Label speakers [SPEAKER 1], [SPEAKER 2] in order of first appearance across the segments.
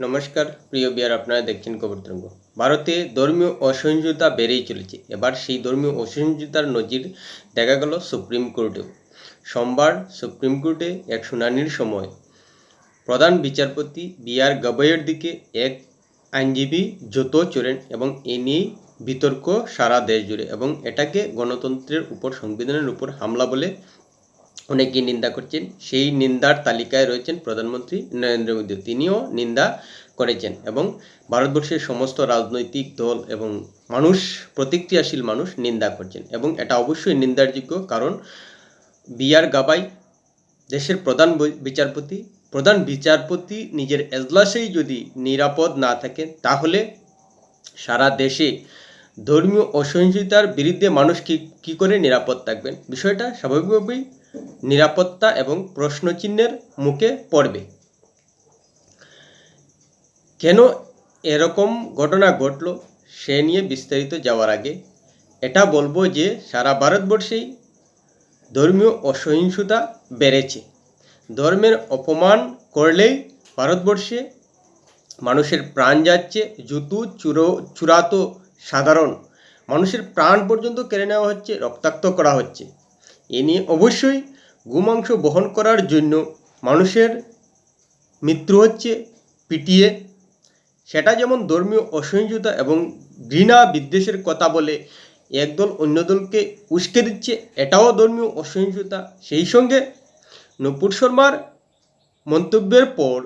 [SPEAKER 1] নমস্কার, প্রিয় বিয়ার আপনারা দেখছেন খবর তরঙ্গ ভারতে ধর্মীয় অসহিষ্ণুতা বেড়েই চলেছে। এবার সেই ধর্মীয় অসহিষ্ণুতার নজির দেখা গেল সুপ্রিম কোর্টেও। সোমবার সুপ্রিম কোর্টে এক শুনানির সময় প্রধান বিচারপতি বি আর গবৈয়ের দিকে এক আইনজীবী জুতো চড়েন এবং এ নিয়েই বিতর্ক সারা দেশ জুড়ে এবং এটাকে গণতন্ত্রের উপর, সংবিধানের উপর হামলা বলে অনেকেই নিন্দা করছেন, সেই নিন্দার তালিকায় রয়েছেন প্রধানমন্ত্রী নরেন্দ্র মোদী। তিনিও নিন্দা করেছেন এবং ভারতবর্ষের সমস্ত রাজনৈতিক দল এবং মানুষ, প্রতিক্রিয়াশীল মানুষ নিন্দা করছেন এবং এটা অবশ্যই নিন্দারযোগ্য কারণ বি আর গাবাই দেশের প্রধান বিচারপতি প্রধান বিচারপতি নিজের এজলাসেই যদি নিরাপদ না থাকেন, তাহলে সারা দেশে ধর্মীয় অসহিষ্ণুতার বিরুদ্ধে মানুষ কি কী করে নিরাপদ থাকবেন? বিষয়টা স্বাভাবিকভাবেই নিরাপত্তা এবং প্রশ্নচিহ্নের মুখে পড়বে। কেন এরকম ঘটনা ঘটলো, সে নিয়ে বিস্তারিত যাওয়ার আগে এটা বলব যে সারা ভারতবর্ষেই ধর্মীয় অসহিংসতা বেড়েছে। ধর্মের অপমান করলেই ভারতবর্ষে মানুষের প্রাণ যাচ্ছে, জুতু চুরো, চূড়াতো সাধারণ। মানুষের প্রাণ পর্যন্ত কেড়ে নেওয়া হচ্ছে, রক্তাক্ত করা হচ্ছে। এ নিয়ে অবশ্যই গোমাংস বহন করার জন্য মানুষের মৃত্যু হচ্ছে পিটিয়ে। সেটা যেমন ধর্মীয় অসহিষ্ণুতা এবং ঘৃণা বিদ্বেষের কথা বলে একদল অন্য দলকে উস্কে দিচ্ছে, এটাও ধর্মীয় অসহিষ্ণুতা। সেই সঙ্গে নূপুর শর্মার মন্তব্যের পর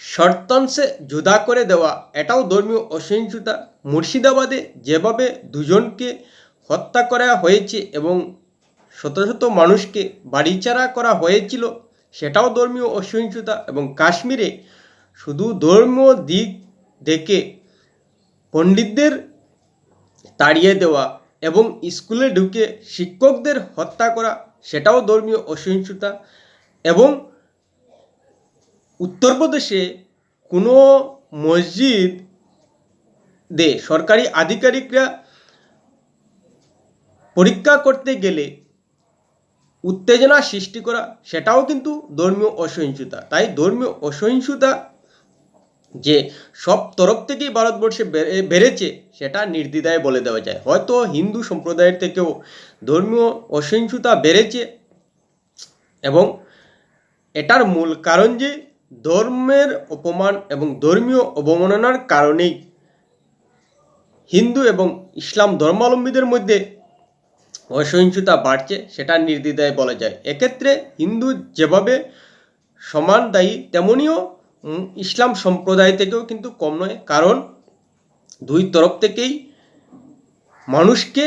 [SPEAKER 1] শর্তাংশে জুদা করে দেওয়া, এটাও ধর্মীয় অসহিষ্ণুতা। মুর্শিদাবাদে যেভাবে দুজনকে হত্যা করা হয়েছে এবং শত শত মানুষকে বাড়িচারা করা হয়েছিল, সেটাও ধর্মীয় অসহিষ্ণুতা এবং কাশ্মীরে শুধু ধর্মীয় দিক দেখে পণ্ডিতদের তাড়িয়ে দেওয়া এবং স্কুলে ঢুকে শিক্ষকদের হত্যা করা, সেটাও ধর্মীয় অসহিষ্ণুতা এবং উত্তরপ্রদেশে কোনো মসজিদ দে সরকারি আধিকারিকরা পরীক্ষা করতে গেলে উত্তেজনা সৃষ্টি করা, সেটাও কিন্তু ধর্মীয় অসহিষ্ণুতা। তাই ধর্মীয় অসহিষ্ণুতা যে সব তরফ থেকেই ভারতবর্ষে বেড়েছে, সেটা নির্দ্বিধায় বলে দেওয়া যায়। হয়তো হিন্দু সম্প্রদায়ের থেকেও ধর্মীয় অসহিষ্ণুতা বেড়েছে এবং এটার মূল কারণ যে ধর্মের অপমান এবং ধর্মীয় অবমাননার কারণেই হিন্দু এবং ইসলাম ধর্মাবলম্বীদের মধ্যে অসহিষ্ণুতা বাড়ছে, সেটা নির্দ্বিধায় বলা যায়। এক্ষেত্রে হিন্দু যেভাবে সমান দায়ী, তেমনিও ইসলাম সম্প্রদায় থেকেও কিন্তু কম নয়। কারণ, দুই তরফ থেকেই মানুষকে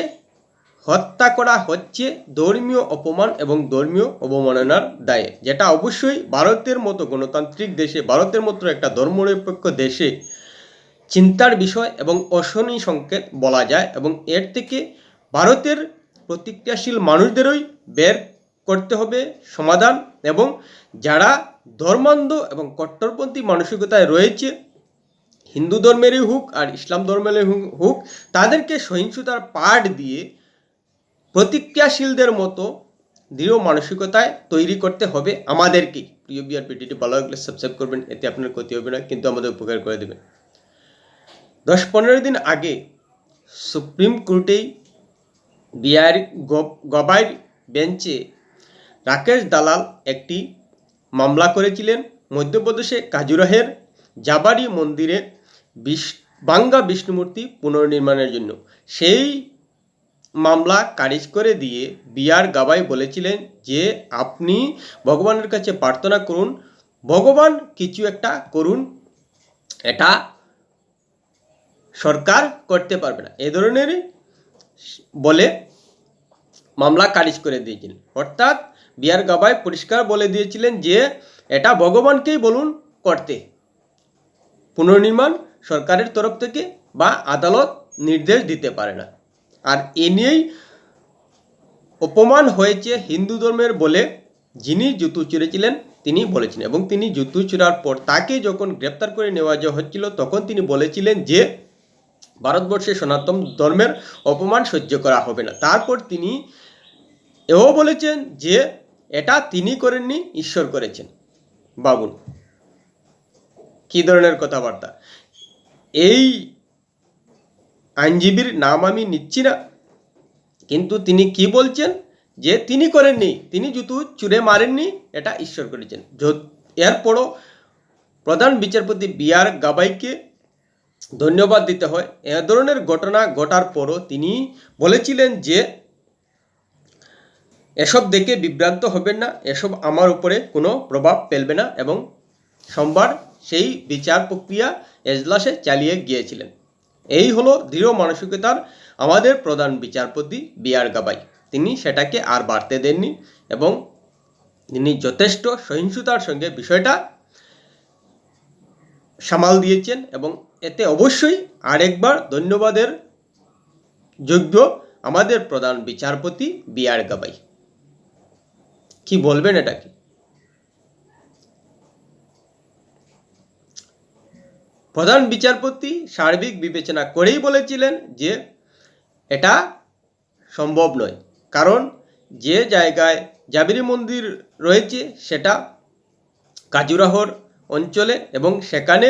[SPEAKER 1] হত্যা করা হচ্ছে ধর্মীয় অপমান এবং ধর্মীয় অবমাননার দায়ে। যেটা অবশ্যই ভারতের মতো গণতান্ত্রিক দেশে, ভারতের মতো একটা ধর্মনিরপেক্ষ দেশে চিন্তার বিষয় এবং অশনি সংকেত বলা যায় এবং এর থেকে ভারতের প্রতিক্রিয়াশীল মানুষদেরই বের করতে হবে সমাধান এবং যারা ধর্মান্ধ এবং কট্টরপন্থী মানসিকতায় রয়েছে, হিন্দু ধর্মেরই হোক আর ইসলাম ধর্মেরই হোক- তাদেরকে সহিংসতার পাঠ দিয়ে প্রতিক্রিয়াশীলদের মতো দৃঢ় মানসিকতায় তৈরি করতে হবে আমাদেরকে। প্রিয় বিআর পিটিটি ভালো লাগলে সাবস্ক্রাইব করবেন, এতে আপনার ক্ষতি হবে না, কিন্তু আমাদের উপকার করে দেবেন। দশ পনেরো দিন আগে সুপ্রিম কোর্টেই বিহার গবাইর বেঞ্চে রাকেশ দালাল একটি মামলা করেছিলেন। মধ্যপ্রদেশে কাজুরাহের জাবারি মন্দিরে বিশ, বাঙ্গা বিষ্ণুমূর্তি পুনর্নির্মাণের জন্য। সেই মামলা খারিজ করে দিয়ে বিআর গাবাই বলেছিলেন যে, আপনি ভগবানের কাছে প্রার্থনা করুন। ভগবান কিছু একটা করুন। এটা সরকার করতে পারবে না। এ ধরনেরই বলে মামলা খারিজ করে দিয়েছিলেন। অর্থাৎ বিআর গাবাই পরিষ্কার বলে দিয়েছিলেন যে, এটা ভগবানকেই বলুন করতে। পুনর্নির্মাণ সরকারের তরফ থেকে বা আদালত নির্দেশ দিতে পারে না। আর এ নিয়েই অপমান হয়েছে হিন্দু ধর্মের বলে যিনি জুতু চুরেছিলেন তিনি বলেছেন এবং তিনি জুতু চুরার পর তাকে যখন গ্রেপ্তার করে নেওয়া হচ্ছিল তখন তিনি বলেছিলেন যে ভারতবর্ষে সনাতন ধর্মের অপমান সহ্য করা হবে না। তারপর তিনি এও বলেছেন যে, এটা তিনি করেননি, ঈশ্বর করেছেন। বাবুন কি ধরনের কথাবার্তা? এই আইনজীবীর নাম আমি নিচ্ছি না, কিন্তু তিনি কি বলছেন? যে, তিনি করেননি, তিনি জুতু চুরে মারেননি, এটা ঈশ্বর করেছেন। এরপরও প্রধান বিচারপতি বি আর গাবাইকে ধন্যবাদ দিতে হয়। এ ধরনের ঘটনা ঘটার পরও তিনি বলেছিলেন যে, এসব দেখে বিভ্রান্ত হবেন না, এসব আমার উপরে কোনো প্রভাব ফেলবে না এবং সোমবার সেই বিচার প্রক্রিয়া এজলাসে চালিয়ে গিয়েছিলেন। এই হলো দৃঢ় মানসিকতার আমাদের প্রধান বিচারপতি বি আর গাবাই তিনি সেটাকে আর বাড়তে দেননি এবং তিনি যথেষ্ট সহিংসতার সঙ্গে বিষয়টা সামাল দিয়েছেন এবং এতে অবশ্যই আরেকবার ধন্যবাদের যোগ্য আমাদের প্রধান বিচারপতি বি আর গাবাই। কি বলবেন এটা কি? প্রধান বিচারপতি সার্বিক বিবেচনা করেই বলেছিলেন যে এটা সম্ভব নয়। কারণ যে জায়গায় জাবিরি মন্দির রয়েছে সেটা কাজুরাহর অঞ্চলে এবং সেখানে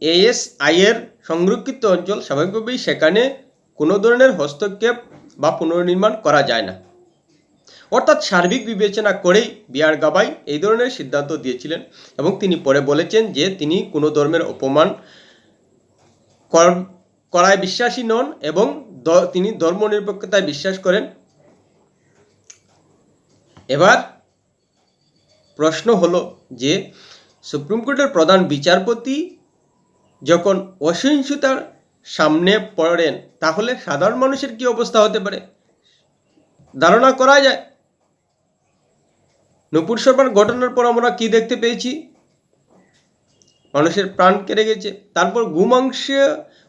[SPEAKER 1] এএসআইয়ের সংরক্ষিত অঞ্চল স্বাভাবিকভাবেই সেখানে কোনো ধরনের হস্তক্ষেপ বা পুনর্নির্মাণ করা যায় না। অর্থাৎ সার্বিক বিবেচনা করেই বিআর গাবাই এই ধরনের সিদ্ধান্ত দিয়েছিলেন এবং তিনি পরে বলেছেন যে তিনি কোনো ধর্মের অপমান কর- করায় বিশ্বাসী নন এবং তিনি ধর্মনিরপেক্ষতায় বিশ্বাস করেন। এবার প্রশ্ন হলো যে সুপ্রিম কোর্টের প্রধান বিচারপতি যখন অসহিংসতার সামনে পড়েন, তাহলে সাধারণ মানুষের কি অবস্থা হতে পারে? ধারণা করা যায়। নূপুর শর্মার ঘটনার পর আমরা কি দেখতে পেয়েছি? মানুষের প্রাণ কেড়ে গেছে। তারপর গুমাংস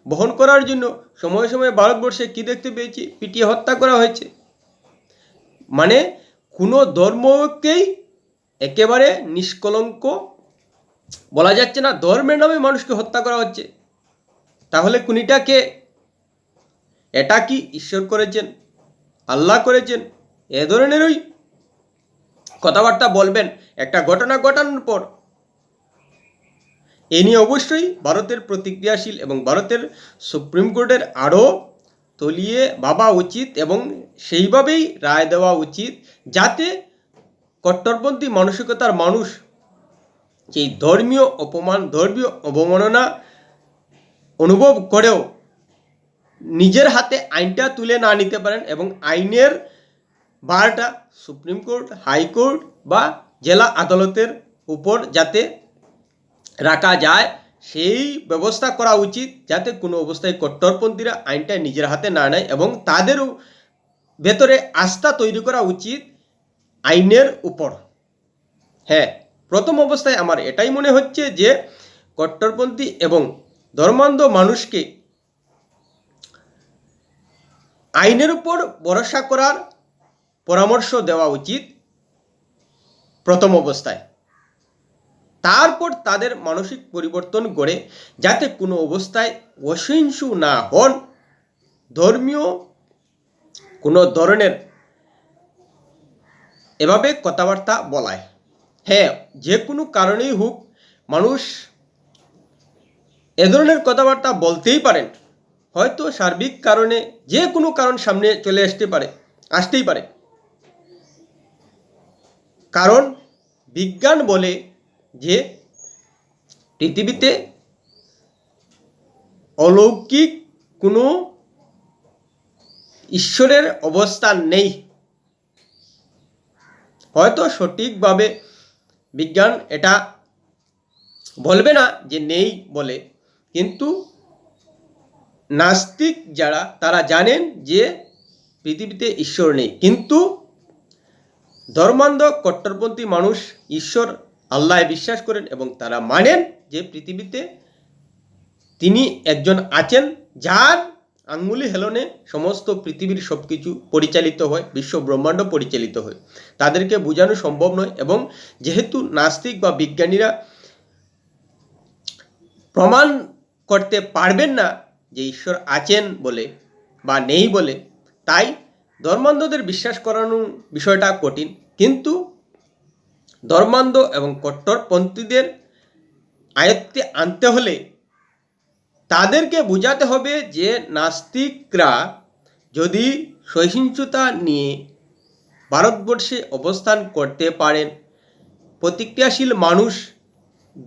[SPEAKER 1] বহন করার জন্য সময়ে সময়ে ভারতবর্ষে কি দেখতে পেয়েছি? পিটিয়ে হত্যা করা হয়েছে। মানে কোনো ধর্মকেই একেবারে নিষ্কলঙ্ক বলা যাচ্ছে না ধর্মের নামে মানুষকে হত্যা করা হচ্ছে। তাহলে কুনিটা কে এটা কি ঈশ্বর করেছেন, আল্লাহ করেছেন? এ ধরনেরই কথাবার্তা বলবেন। একটা ঘটনা ঘটানোর পর এ নিয়ে অবশ্যই ভারতের প্রতিক্রিয়াশীল এবং ভারতের সুপ্রিম কোর্টের আরও তলিয়ে ভাবা উচিত এবং সেইভাবেই রায় দেওয়া উচিত যাতে কট্টরপন্থী মানসিকতার মানুষ এই ধর্মীয় অপমান, ধর্মীয় অবমাননা অনুভব করেও নিজের হাতে আইনটা তুলে না নিতে পারেন এবং আইনের বারটা সুপ্রিম কোর্ট হাইকোর্ট বা জেলা আদালতের উপর যাতে রাখা যায়, সেই ব্যবস্থা করা উচিত যাতে কোনো অবস্থায় কট্টরপন্থীরা আইনটা নিজের হাতে না নেয় এবং তাদেরও ভেতরে আস্থা তৈরি করা উচিত আইনের উপর। হ্যাঁ। প্রথম অবস্থায় আমার এটাই মনে হচ্ছে যে কট্টরপন্থী এবং ধর্মান্ধ মানুষকে আইনের উপর ভরসা করার পরামর্শ দেওয়া উচিত প্রথম অবস্থায়। তারপর তাদের মানসিক পরিবর্তন করে যাতে কোনো অবস্থায় অসহিংসু না হন। ধর্মীয় কোনো ধরনের এভাবে কথাবার্তা বলায়। হ্যাঁ যে কোনো কারণেই হোক, মানুষ এ ধরনের কথাবার্তা বলতেই পারেন। হয়তো সার্বিক কারণে যে কোনো কারণ সামনে চলে আসতে পারে, আসতেই পারে। কারণ বিজ্ঞান বলে যে পৃথিবীতে অলৌকিক কোনো ঈশ্বরের অবস্থান নেই। হয়তো সঠিকভাবে বিজ্ঞান এটা বলবে না যে নেই বলে। কিন্তু নাস্তিক যারা, তারা জানেন যে পৃথিবীতে ঈশ্বর নেই। কিন্তু ধর্মান্ধ কট্টরপন্থী মানুষ ঈশ্বর আল্লাহ বিশ্বাস করেন এবং তারা মানেন যে পৃথিবীতে তিনি একজন আছেন যার আঙ্গুলি হেলনে সমস্ত পৃথিবীর সব কিছু পরিচালিত হয়, বিশ্ব ব্রহ্মাণ্ড পরিচালিত হয়। তাদেরকে বোঝানো সম্ভব নয় এবং যেহেতু নাস্তিক বা বিজ্ঞানীরা প্রমাণ করতে পারবেন না যে ঈশ্বর আছেন বলে বা নেই বলে, তাই ধর্মান্ধদের বিশ্বাস করানো বিষয়টা কঠিন। কিন্তু ধর্মান্ধ এবং কট্টরপন্থীদের আয়ত্তে আনতে হলে তাদেরকে বোঝাতে হবে যে নাস্তিকরা যদি সহিংসতা নিয়ে ভারতবর্ষে অবস্থান করতে পারেন, প্রতিক্রিয়াশীল মানুষ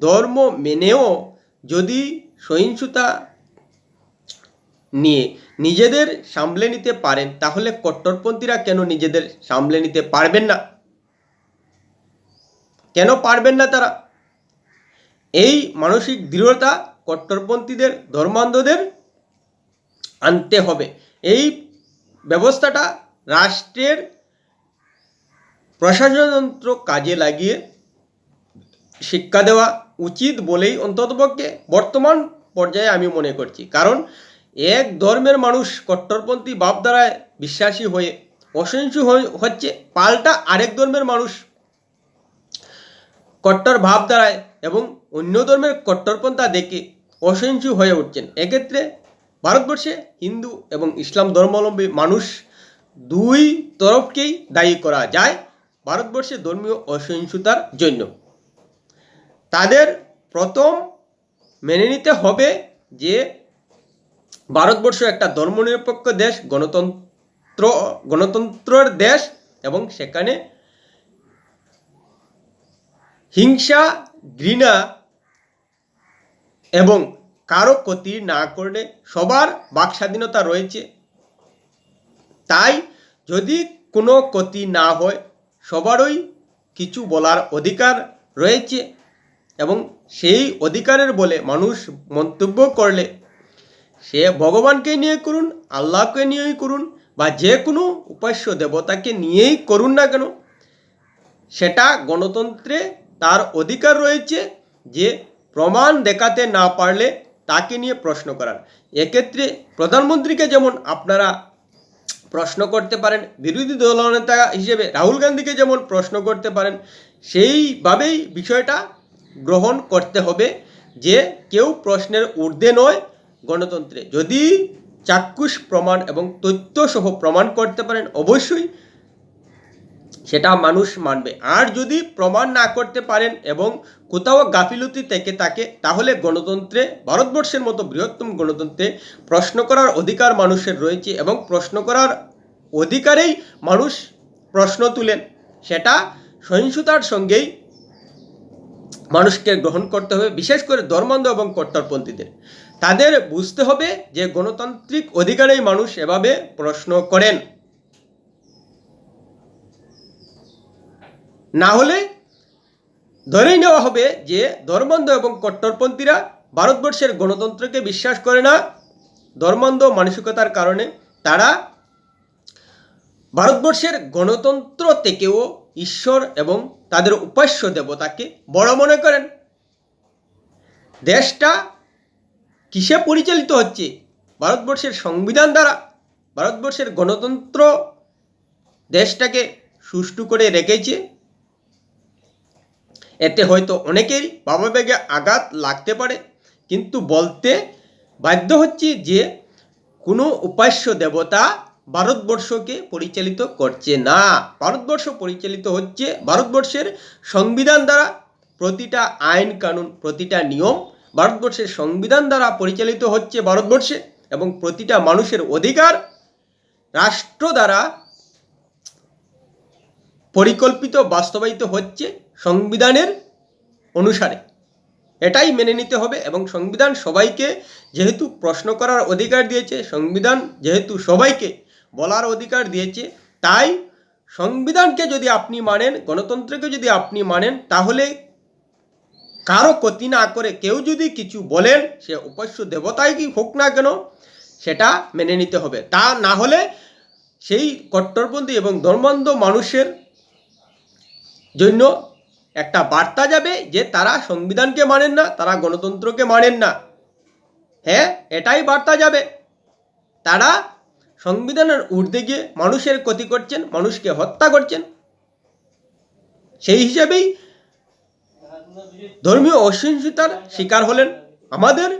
[SPEAKER 1] ধর্ম মেনেও যদি সহিংসতা নিয়ে নিজেদের সামলে নিতে পারেন, তাহলে কট্টরপন্থীরা কেন নিজেদের সামলে নিতে পারবেন না? কেন পারবেন না তারা? এই মানসিক দৃঢ়তা কট্টরপন্থীদের, ধর্মান্ধদের আনতে হবে। এই ব্যবস্থাটা রাষ্ট্রের প্রশাসনতন্ত্র কাজে লাগিয়ে শিক্ষা দেওয়া উচিত বলেই অন্ততপক্ষে বর্তমান পর্যায়ে আমি মনে করছি। কারণ এক ধর্মের মানুষ কট্টরপন্থী ভাবধারায় বিশ্বাসী হয়ে অসহিষ্ণু হচ্ছে, পাল্টা আরেক ধর্মের মানুষ কট্টর ভাবধারায় এবং অন্য ধর্মের কট্টরপন্থা দেখে অসহিষ্ণু হয়ে উঠছেন। এক্ষেত্রে ভারতবর্ষে হিন্দু এবং ইসলাম ধর্মাবলম্বী মানুষ দুই তরফকেই দায়ী করা যায় ভারতবর্ষে ধর্মীয় অসহিষ্ণুতার জন্য। তাদের প্রথম মেনে নিতে হবে যে ভারতবর্ষ একটা ধর্মনিরপেক্ষ দেশ, গণতন্ত্র, গণতন্ত্রের দেশ এবং সেখানে হিংসা, ঘৃণা এবং কারও ক্ষতি না করলে সবার বাক স্বাধীনতা রয়েছে। তাই যদি কোনো ক্ষতি না হয়, সবারই কিছু বলার অধিকার রয়েছে এবং সেই অধিকারের বলে মানুষ মন্তব্য করলে সে ভগবানকে নিয়ে করুন, আল্লাহকে নিয়েই করুন বা যে কোনো উপাস্য দেবতাকে নিয়েই করুন না কেন, সেটা গণতন্ত্রে তার অধিকার রয়েছে যে প্রমাণ দেখাতে না পারলে তাকে নিয়ে প্রশ্ন করার। এক্ষেত্রে প্রধানমন্ত্রীকে যেমন আপনারা প্রশ্ন করতে পারেন, বিরোধী দলনেতা হিসেবে রাহুল গান্ধীকে যেমন প্রশ্ন করতে পারেন, সেইভাবেই বিষয়টা গ্রহণ করতে হবে যে কেউ প্রশ্নের ঊর্ধ্বে নয় গণতন্ত্রে। যদি চাক্ষুষ প্রমাণ এবং তথ্যসহ প্রমাণ করতে পারেন, অবশ্যই সেটা মানুষ মানবে। আর যদি প্রমাণ না করতে পারেন এবং কোথাও গাফিলতি থেকে থাকে, তাহলে গণতন্ত্রে, ভারতবর্ষের মতো বৃহত্তম গণতন্ত্রে প্রশ্ন করার অধিকার মানুষের রয়েছে এবং প্রশ্ন করার অধিকারেই মানুষ প্রশ্ন তুলেন। সেটা সহিংসতার সঙ্গেই মানুষকে গ্রহণ করতে হবে, বিশেষ করে ধর্মান্ধ এবং কট্টরপন্থীদের। তাদের বুঝতে হবে যে গণতান্ত্রিক অধিকারেই মানুষ এভাবে প্রশ্ন করেন। না হলে ধরেই নেওয়া হবে যে ধর্মান্ধ এবং কট্টরপন্থীরা ভারতবর্ষের গণতন্ত্রকে বিশ্বাস করে না। ধর্মান্ধ মানসিকতার কারণে তারা ভারতবর্ষের গণতন্ত্র থেকেও ঈশ্বর এবং তাদের উপাস্য দেবতাকে বড় মনে করেন। দেশটা কিসে পরিচালিত হচ্ছে? ভারতবর্ষের সংবিধান দ্বারা। ভারতবর্ষের গণতন্ত্র দেশটাকে সুষ্ঠু করে রেখেছে। এতে হয়তো অনেকেরই ভাবাবেগে আঘাত লাগতে পারে। কিন্তু বলতে বাধ্য হচ্ছি যে কোনো উপাস্য দেবতা ভারতবর্ষকে পরিচালিত করছে না। ভারতবর্ষ পরিচালিত হচ্ছে ভারতবর্ষের সংবিধান দ্বারা প্রতিটা আইন কানুন, প্রতিটা নিয়ম ভারতবর্ষের সংবিধান দ্বারা পরিচালিত হচ্ছে ভারতবর্ষে এবং প্রতিটা মানুষের অধিকার রাষ্ট্র দ্বারা পরিকল্পিত, বাস্তবায়িত হচ্ছে। সংবিধানের অনুসারে। এটাই মেনে নিতে হবে এবং সংবিধান সবাইকে যেহেতু প্রশ্ন করার অধিকার দিয়েছে, সংবিধান যেহেতু সবাইকে বলার অধিকার দিয়েছে, তাই সংবিধানকে যদি আপনি মানেন, গণতন্ত্রকে যদি আপনি মানেন, তাহলে কারও ক্ষতি না করে কেউ যদি কিছু বলেন, সে উপাস্য দেবতাই কি হোক না কেন, সেটা মেনে নিতে হবে। তা না হলে সেই কট্টরপন্থী এবং ধর্মান্ধ মানুষের জন্য একটা বার্তা যাবে যে তারা সংবিধানকে মানেন না, তারা গণতন্ত্রকে মানেন না। হ্যাঁ এটাই বার্তা যাবে। তারা সংবিধানের ঊর্ধ্বে গিয়ে মানুষের ক্ষতি করছেন, মানুষকে হত্যা করছেন। সেই হিসেবেই ধর্মীয় অসহিংসতার শিকার হলেন আমাদের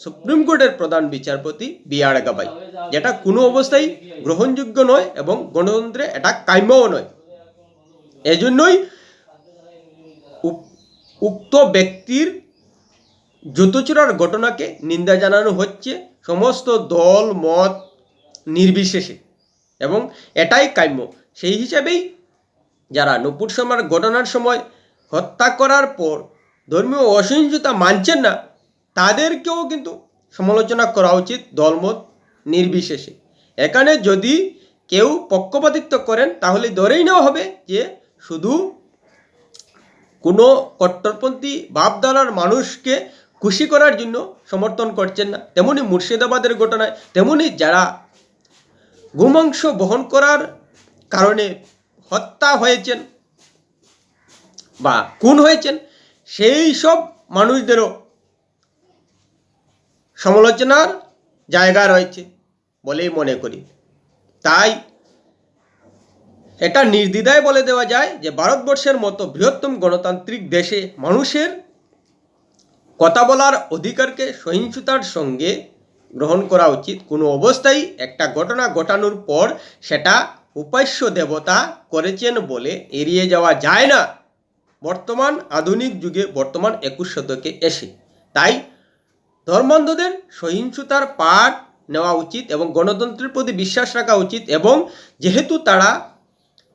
[SPEAKER 1] সুপ্রিম কোর্টের প্রধান বিচারপতি বি আর গাবাই যেটা কোনো অবস্থায় গ্রহণযোগ্য নয় এবং গণতন্ত্রে এটা কাম্যও নয়। এজন্যই উক্ত ব্যক্তির জুতোচুরার ঘটনাকে নিন্দা জানানো হচ্ছে সমস্ত দল, মত নির্বিশেষে এবং এটাই কাম্য। সেই হিসাবেই যারা নপুর শর্মার ঘটনার সময় হত্যা করার পর ধর্মীয় অসহিষ্ণুতা মানছেন না, তাদেরকেও কিন্তু সমালোচনা করা উচিত দলমত নির্বিশেষে। এখানে যদি কেউ পক্ষপাতিত্ব করেন, তাহলে ধরেই নেওয়া হবে যে শুধু কোনো কট্টরপন্থী ভাবধারার মানুষকে খুশি করার জন্য সমর্থন করছেন না। তেমনি মুর্শিদাবাদের ঘটনায় তেমনি যারা গোমাংস বহন করার কারণে হত্যা হয়েছেন বা খুন হয়েছেন, সেই সব মানুষদেরও সমালোচনার জায়গা রয়েছে বলেই মনে করি। তাই এটা নির্দ্বিধায় বলে দেওয়া যায় যে ভারতবর্ষের মতো বৃহত্তম গণতান্ত্রিক দেশে মানুষের কথা বলার অধিকারকে সহিংসতার সঙ্গে গ্রহণ করা উচিত। কোনো অবস্থায় একটা ঘটনা ঘটানোর পর সেটা উপাস্য দেবতা করেছেন বলে এড়িয়ে যাওয়া যায় না। বর্তমান আধুনিক যুগে বর্তমান একুশ শতকে এসে। তাই ধর্মান্ধদের সহিংসতার পাঠ নেওয়া উচিত এবং গণতন্ত্রের প্রতি বিশ্বাস রাখা উচিত এবং যেহেতু তারা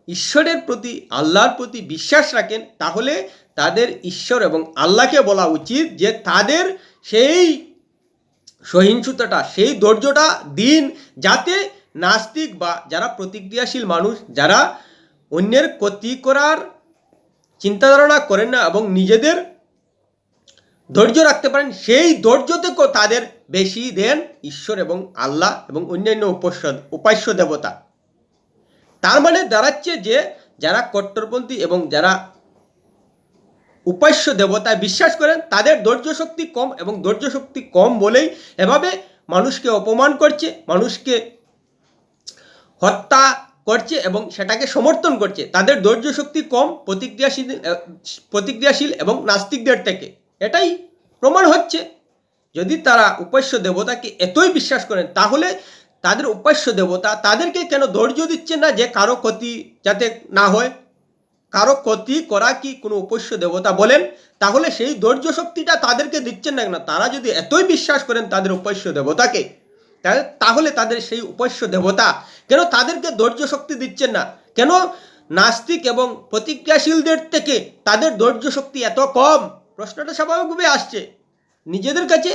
[SPEAKER 1] ঈশ্বরের প্রতি, আল্লাহর প্রতি বিশ্বাস রাখেন, তাহলে তাদের ঈশ্বর এবং আল্লাহকে বলা উচিত যে তাদের সেই সহিংসতাটা, সেই ধৈর্যটা দিন যাতে নাস্তিক বা যারা প্রতিক্রিয়াশীল মানুষ, যারা অন্যের ক্ষতি করার চিন্তাধারণা করেন না এবং নিজেদের ধৈর্য রাখতে পারেন, সেই ধৈর্য থেকেও তাদের বেশি দেন ঈশ্বর এবং আল্লাহ এবং অন্যান্য উপাস্য উপাস্য দেবতা। তার মানে দাঁড়াচ্ছে যে যারা কট্টরপন্থী এবং যারা উপাস্য দেবতায় বিশ্বাস করেন, তাদের ধৈর্য শক্তি কম এবং ধৈর্য শক্তি কম বলেই এভাবে মানুষকে অপমান করছে, মানুষকে হত্যা করছে এবং সেটাকে সমর্থন করছে। তাদের ধৈর্য শক্তি কম, প্রতিক্রিয়াশীল প্রতিক্রিয়াশীল এবং নাস্তিকদের থেকে। এটাই প্রমাণ হচ্ছে। যদি তারা উপাস্য দেবতাকে এতই বিশ্বাস করেন, তাহলে তাদের উপাস্য দেবতা তাদেরকে কেন ধৈর্য দিচ্ছেন না যে কারও ক্ষতি যাতে না হয়? কারও ক্ষতি করা কি কোনো উপাস্য দেবতা বলেন? তাহলে সেই ধৈর্য শক্তিটা তাদেরকে দিচ্ছেন না কেন? তারা যদি এতই বিশ্বাস করেন তাদের উপাস্য দেবতাকে তাহলে তাদের সেই উপাস্য দেবতা কেন তাদেরকে ধৈর্য শক্তি দিচ্ছেন না? কেন নাস্তিক এবং প্রতিক্রিয়াশীলদের থেকে তাদের ধৈর্য শক্তি এত কম? প্রশ্নটা স্বাভাবিকভাবে আসছে। নিজেদের কাছে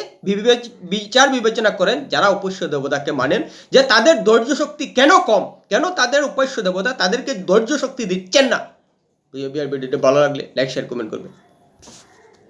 [SPEAKER 1] বিচার বিবেচনা করেন, যারা উপস্য দেবতাকে মানেন, যে তাদের ধৈর্য শক্তি কেন কম? কেন তাদের উপস্য দেবতা তাদেরকে ধৈর্য শক্তি দিচ্ছেন না? ভালো লাগলে লাইক শেয়ার কমেন্ট করবেন।